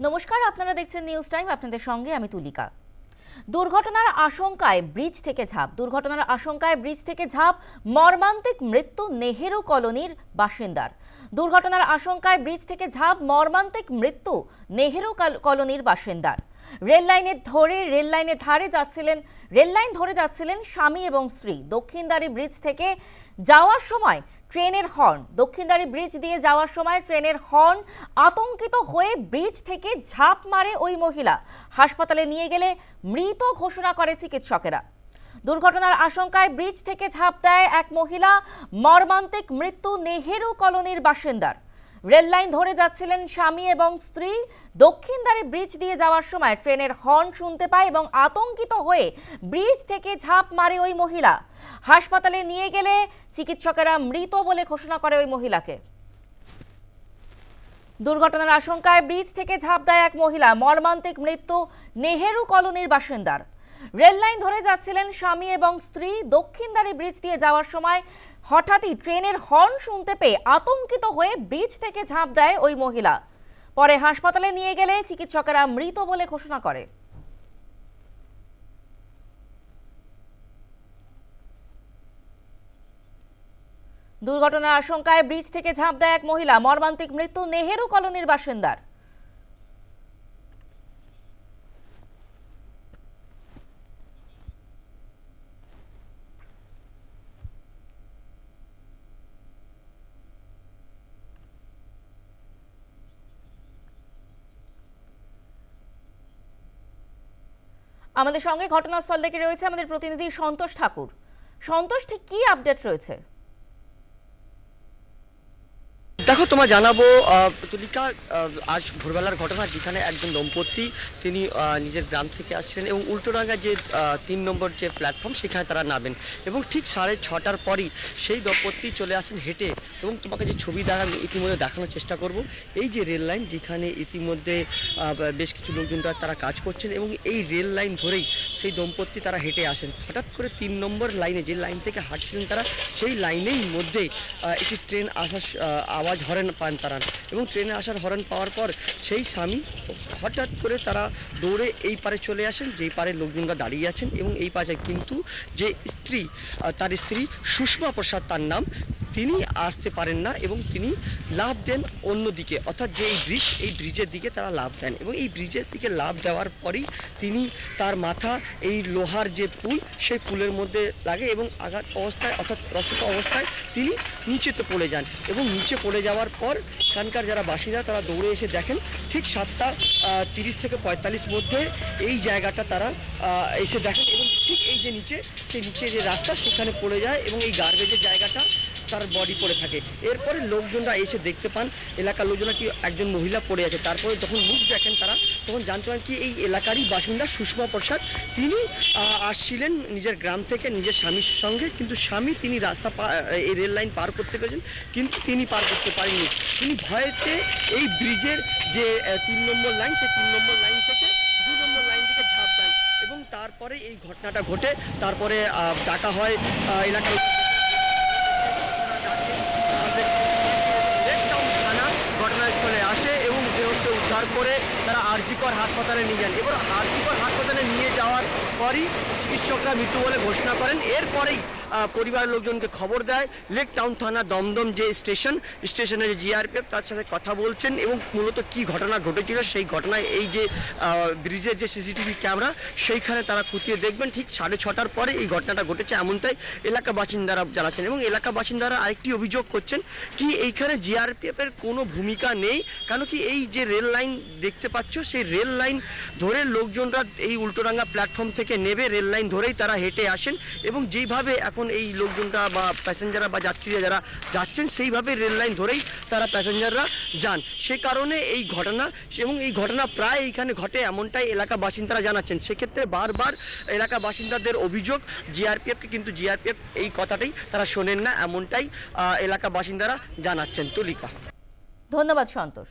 নমস্কার, আপনারা দেখছেন নিউজ টাইম আপনাদের সঙ্গে আমি তুলিকা। দুর্ঘটনার আশঙ্কায় ব্রিজ থেকে ঝাঁপ। দুর্ঘটনার আশঙ্কায় ব্রিজ থেকে ঝাঁপ, মর্মান্তিক মৃত্যু নেহেরু কলোনির বাসিন্দার। দুর্ঘটনার আশঙ্কায় ব্রিজ থেকে ঝাঁপ, মর্মান্তিক মৃত্যু নেহেরু কাল- কলোনির বাসিন্দার। রেল লাইনের ধরে, রেল লাইনের ধারে যাচ্ছিলেন, রেল লাইন ধরে যাচ্ছিলেন স্বামী এবং স্ত্রী। দক্ষিণদারি ব্রিজ থেকে যাওয়ার সময় ট্রেনের হর্ন। দক্ষিণদারি ব্রিজ দিয়ে যাওয়ার সময় ট্রেনের হর্ন আতঙ্কিত হয়ে ব্রিজ থেকে ঝাঁপ মারে ওই মহিলা। হাসপাতালে নিয়ে গেলে মৃত ঘোষণা করে চিকিৎসকেরা। দুর্ঘটনার আশঙ্কায় ব্রিজ থেকে ঝাঁপ দেয় এক মহিলা, মর্মান্তিক মৃত্যু নেহেরু কলোনির বাসিন্দার। রেল লাইন ধরে যাচ্ছিলেন স্বামী এবং স্ত্রী। দক্ষিণদারে ব্রিজ দিয়ে যাওয়ার সময় ট্রেনের হর্ন শুনতে পায় এবং আতঙ্কিত হয়ে ব্রিজ থেকে ঝাঁপ মারে ওই মহিলা। হাসপাতালে নিয়ে গেলে চিকিৎসকেরা মৃত বলে ঘোষণা করে ওই মহিলাকে। দুর্ঘটনার আশঙ্কায় ব্রিজ থেকে ঝাঁপ দেয় এক মহিলা। মর্মান্তিক মৃত্যু নেহেরু কলোনির বাসিন্দার। রেল লাইন ধরে যাচ্ছিলেন স্বামী এবং স্ত্রী। দক্ষিণদারি ব্রিজ দিয়ে যাওয়ার সময় হঠাৎই ট্রেনের হর্ন শুনতে পেয়ে আতঙ্কিত হয়ে ব্রিজ থেকে ঝাঁপ দেয় ওই মহিলা। পরে হাসপাতালে নিয়ে গেলে চিকিৎসকেরা মৃত বলে ঘোষণা করে। দুর্ঘটনার আশঙ্কায় ব্রিজ থেকে ঝাঁপ দেয় এক মহিলা। মর্মান্তিক মৃত্যু নেহেরু কলোনির বাসিন্দার। আমাদের সঙ্গে ঘটনাস্থল থেকে রয়েছে আমাদের প্রতিনিধি সন্তোষ ঠাকুর। সন্তোষ, ঠিক কি আপডেট রয়েছে? দেখো তোমার জানাব তুলিকা আজ ভোরবেলার ঘটনা যেখানে একজন দম্পতি তিনি নিজের গ্রাম থেকে আসছিলেন এবং উল্টোডাঙ্গা যে তিন নম্বর যে প্ল্যাটফর্ম সেখানে তারা নামেন। এবং ঠিক সাড়ে ছটার পরই সেই দম্পতি চলে আসেন হেঁটে এবং তোমাকে যে ছবি দ্বারা আমি ইতিমধ্যে দেখানোর চেষ্টা করব। এই যে রেল লাইন যেখানে ইতিমধ্যে বেশ কিছু লোকজনরা তারা কাজ করছেন এবং এই রেল লাইন ধরেই সেই দম্পতি তারা হেঁটে আসেন। হঠাৎ করে তিন নম্বর লাইনে যে লাইন থেকে হাঁটছিলেন তারা সেই লাইনেই মধ্যে একটি ট্রেন আসার আহ, আওয়াজ হরেন পান তারা এবং ট্রেনে আসার হরেন পাওয়ার পর সেই স্বামী হঠাৎ করে তারা দৌড়ে এই পারে চলে আসেন, যেই পারে লোকজনরা দাঁড়িয়ে আছেন এবং এই পাশে কিন্তু যে স্ত্রী তার স্ত্রী সুষমা প্রসাদ তার নাম তিনি আসতে পারেন না এবং তিনি লাভ দেন অন্যদিকে। অর্থাৎ যে এই ব্রিজ, এই ব্রিজের দিকে তারা লাভ দেন এবং এই ব্রিজের দিকে লাভ দেওয়ার পরেই তিনি তার মাথা, এই লোহার যে পুল, সেই পুলের মধ্যে লাগে এবং আঘাত অবস্থায়, অর্থাৎ রক্ত অবস্থায় তিনি নিচেতে পড়ে যান এবং নিচে পড়ে যাওয়ার পর এখানকার যারা বাসিন্দা তারা দৌড়ে এসে দেখেন ঠিক সাতটা তিরিশ থেকে পঁয়তাল্লিশ মধ্যে এই জায়গাটা তারা এসে দেখেন এবং ঠিক এই যে নিচে, সেই নিচে যে রাস্তা সেখানে পড়ে যায় এবং এই গার্বেজের জায়গাটা তার বডি পড়ে থাকে। এরপরে লোকজনরা এসে দেখতে পান, এলাকার লোকজনরা কি একজন মহিলা পড়ে আছে। তারপরে যখন মুখ দেখেন তারা, তখন জানতে পারেন কি এই এলাকারই বাসিন্দা সুষমা প্রসাদ। তিনি আসছিলেন নিজের গ্রাম থেকে নিজের স্বামীর সঙ্গে, কিন্তু স্বামী তিনি রাস্তা এই রেল লাইন পার করতে পেরেছেন, কিন্তু তিনি পার করতে পারেননি। তিনি ভয়েতে এই ব্রিজের যে তিন নম্বর লাইন সেই তিন নম্বর লাইন থেকে নম্বর লাইন থেকে ঝাঁপ দেন। এবং তারপরে এই ঘটনাটা ঘটে। তারপরে ডাকা হয় এলাকার থানা ঘটনাস্থলে আসে এবং দেহকে উদ্ধার করে তারা আরজিকর হাসপাতালে নিয়ে যান। এবার আরজিকর হাসপাতালে নিয়ে যাওয়ার পরই চিকিৎসকরা মৃত্যু বলে ঘোষণা করেন। এরপরেই পরিবারের লোকজনকে খবর দেয়। লেক টাউন থানা দমদম যে স্টেশন স্টেশনে যে জিআরপিএফ, তার সাথে কথা বলছেন এবং মূলত কি ঘটনা ঘটেছিল সেই ঘটনায় এই যে ব্রিজের যে সিসিটিভি ক্যামেরা, সেইখানে তারা খুঁটিয়ে দেখবেন। ঠিক সাড়ে ছটার পরে এই ঘটনাটা ঘটেছে এমনটাই এলাকা বাসিন্দারা জানাচ্ছেন এবং এলাকা বাসিন্দারা আরেকটি অভিযোগ করছেন কি এইখানে জিআরপিএফের কোনো ভূমিকা নেই? কেন কি এই যে রেল লাইন দেখতে পাচ্ছ, সেই রেল লাইন ধরে লোকজনরা এই উল্টোডাঙ্গা প্ল্যাটফর্ম থেকে নেবে। রেল লাইন ধরেই তারা হেঁটে আসেন এবং যেইভাবে এখন এই লোকজনরা বা প্যাসেঞ্জাররা বা যাত্রীরা যারা যাচ্ছেন, সেইভাবে রেল লাইন ধরেই তারা প্যাসেঞ্জাররা যান। সে কারণে এই ঘটনা এবং এই ঘটনা প্রায় এইখানে ঘটে এমনটাই এলাকা বাসিন্দারা জানাচ্ছেন। সেক্ষেত্রে বারবার এলাকা বাসিন্দাদের অভিযোগ, জিআরপিএফকে কিন্তু জিআরপিএফ এই কথাটাই তারা শোনেন না, এমনটাই এলাকা বাসিন্দারা জানাচ্ছেন তুলিকা। ধন্যবাদ সন্তোষ।